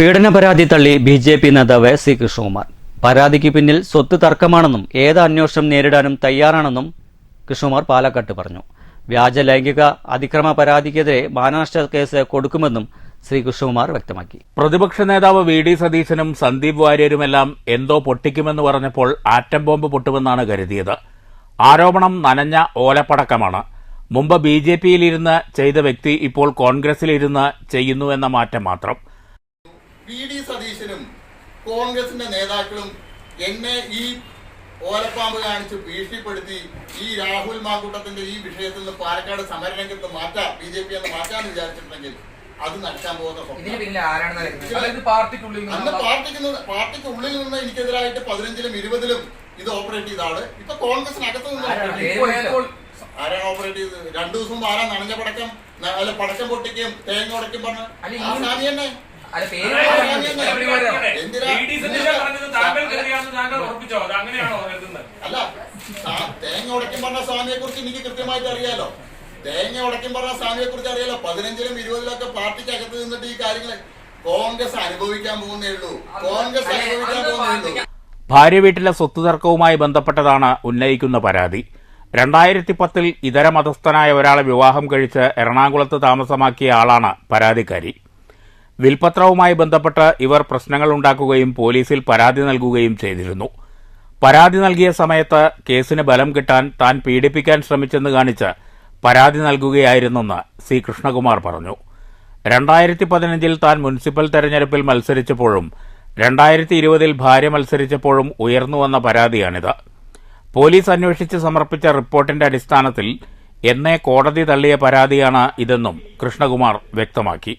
പീഡന പരാതി തള്ളി ബി ജെ പി നേതാവ് സി കൃഷ്ണകുമാർ. പരാതിക്ക് പിന്നിൽ സ്വത്ത് തർക്കമാണെന്നും ഏത് അന്വേഷണം നേരിടാനും തയ്യാറാണെന്നും കൃഷ്ണകുമാർ പാലക്കാട്ട് പറഞ്ഞു. വ്യാജ ലൈംഗിക അതിക്രമ പരാതിക്കെതിരെ മാനനഷ്ട കേസ് കൊടുക്കുമെന്നും ശ്രീ കൃഷ്ണകുമാർ വ്യക്തമാക്കി. പ്രതിപക്ഷ നേതാവ് വി ഡി സതീശനും സന്ദീപ് വാര്യരുമെല്ലാം എന്തോ പൊട്ടിക്കുമെന്ന് പറഞ്ഞപ്പോൾ ആറ്റം ബോംബ് പൊട്ടുമെന്നാണ് കരുതിയത്. ആരോപണം നനഞ്ഞ ഓലപ്പടക്കമാണ്. മുമ്പ് ബി ജെ പിയിലിരുന്ന് ചെയ്ത വ്യക്തി ഇപ്പോൾ കോൺഗ്രസിലിരുന്ന് ചെയ്യുന്നുവെന്ന മാറ്റം മാത്രം. വി ഡി സതീശനും കോൺഗ്രസിന്റെ നേതാക്കളും എന്നെ ഈ ഓലപ്പാമ്പ് കാണിച്ച് ഭീഷണിപ്പെടുത്തി ഈ രാഹുൽ മാക്കൂട്ടത്തിന്റെ ഈ വിഷയത്തിൽ നിന്ന് പാലക്കാട് സമരരംഗത്ത് മാറ്റാം ബി ജെ പി എന്ന് മാറ്റാന്ന് വിചാരിച്ചിട്ടുണ്ടെങ്കിൽ അത് നടക്കാൻ പോകുന്ന അന്ന് പാർട്ടിക്ക് പാർട്ടിക്ക് ഉള്ളിൽ നിന്ന് എനിക്കെതിരായിട്ട് പതിനഞ്ചിലും ഇരുപതിലും ഇത് ഓപ്പറേറ്റ് ചെയ്ത ആൾ ഇപ്പൊ കോൺഗ്രസിനകത്ത് നിന്ന് ആരാണ്? ഓപ്പറേറ്റ് ചെയ്തത്? രണ്ടു ദിവസം ആരാ നനഞ്ഞ പടക്കം അല്ല പടക്കം പൊട്ടിക്കുകയും തേങ്ങ ഉടയ്ക്കും പറഞ്ഞു തന്നെ. അല്ല പേര് അല്ല തേങ്ങ ഉടക്കും പറഞ്ഞ സ്വാമിയെ കുറിച്ച് എനിക്ക് കൃത്യമായിട്ട് അറിയാലോ. തേങ്ങ ഉടക്കും പറഞ്ഞ സ്വാമിയെ കുറിച്ച് അറിയാലോ. പതിനഞ്ചിലും ഇരുപതിലും ഒക്കെ പാർട്ടിക്ക് അകത്ത് നിന്നിട്ട് ഈ കാര്യങ്ങൾ കോൺഗ്രസ് അനുഭവിക്കാൻ പോകുന്നേ ഉള്ളൂ. കോൺഗ്രസ് അനുഭവിക്കാൻ പോകുന്നേ ഉള്ളൂ. ഭാര്യ വീട്ടിലെ സ്വത്ത് തർക്കവുമായി ബന്ധപ്പെട്ടതാണ് ഉന്നയിക്കുന്ന പരാതി. രണ്ടായിരത്തി പത്തിൽ ഇതര മതസ്ഥനായ ഒരാളെ വിവാഹം കഴിച്ച് എറണാകുളത്ത് താമസമാക്കിയ ആളാണ് പരാതിക്കാരി. വിൽപത്രവുമായി ബന്ധപ്പെട്ട് ഇവർ പ്രശ്നങ്ങൾ ഉണ്ടാക്കുകയും പോലീസിൽ പരാതി നൽകുകയും ചെയ്തിരുന്നു. പരാതി നൽകിയ സമയത്ത് കേസിന് ബലം കിട്ടാൻ താൻ പീഡിപ്പിക്കാൻ ശ്രമിച്ചെന്ന് കാണിച്ച് പരാതി നൽകുകയായിരുന്നെന്ന് സി. കൃഷ്ണകുമാർ പറഞ്ഞു. രണ്ടായിരത്തി പതിനഞ്ചിൽ താൻ മുനിസിപ്പൽ തെരഞ്ഞെടുപ്പിൽ മത്സരിച്ചപ്പോഴും രണ്ടായിരത്തി ഇരുപതിൽ ഭാര്യ മത്സരിച്ചപ്പോഴും ഉയർന്നുവന്ന പരാതിയാണിത്. പോലീസ് അന്വേഷിച്ച് സമർപ്പിച്ച റിപ്പോർട്ടിന്റെ അടിസ്ഥാനത്തിൽ എന്നെ കോടതി തള്ളിയ പരാതിയാണ് ഇതെന്നും കൃഷ്ണകുമാർ വ്യക്തമാക്കി.